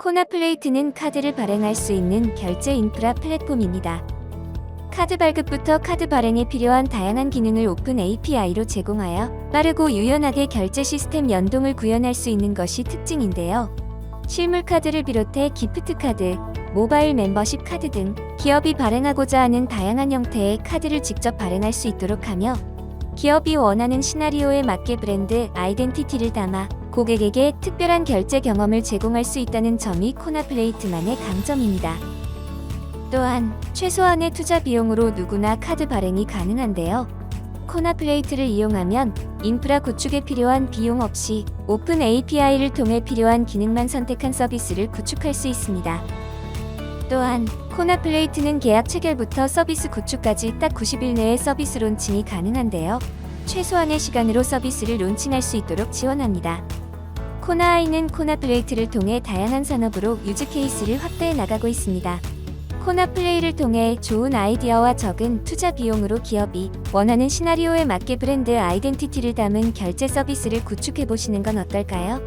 코나플레이트는 카드를 발행할 수 있는 결제 인프라 플랫폼입니다. 카드 발급부터 카드 발행에 필요한 다양한 기능을 오픈 API로 제공하여 빠르고 유연하게 결제 시스템 연동을 구현할 수 있는 것이 특징인데요. 실물 카드를 비롯해 기프트 카드, 모바일 멤버십 카드 등 기업이 발행하고자 하는 다양한 형태의 카드를 직접 발행할 수 있도록 하며 기업이 원하는 시나리오에 맞게 브랜드 아이덴티티를 담아 고객에게 특별한 결제 경험을 제공할 수 있다는 점이 코나플레이트만의 강점입니다. 또한 최소한의 투자 비용으로 누구나 카드 발행이 가능한데요. 코나플레이트를 이용하면 인프라 구축에 필요한 비용 없이 오픈 API를 통해 필요한 기능만 선택한 서비스를 구축할 수 있습니다. 또한 코나플레이트는 계약 체결부터 서비스 구축까지 딱 90일 내에 서비스 론칭이 가능한데요. 최소한의 시간으로 서비스를 론칭할 수 있도록 지원합니다. 코나아이는 코나 플레이트를 통해 다양한 산업으로 유즈 케이스를 확대해 나가고 있습니다. 코나 플레이를 통해 좋은 아이디어와 적은 투자 비용으로 기업이 원하는 시나리오에 맞게 브랜드 아이덴티티를 담은 결제 서비스를 구축해 보시는 건 어떨까요?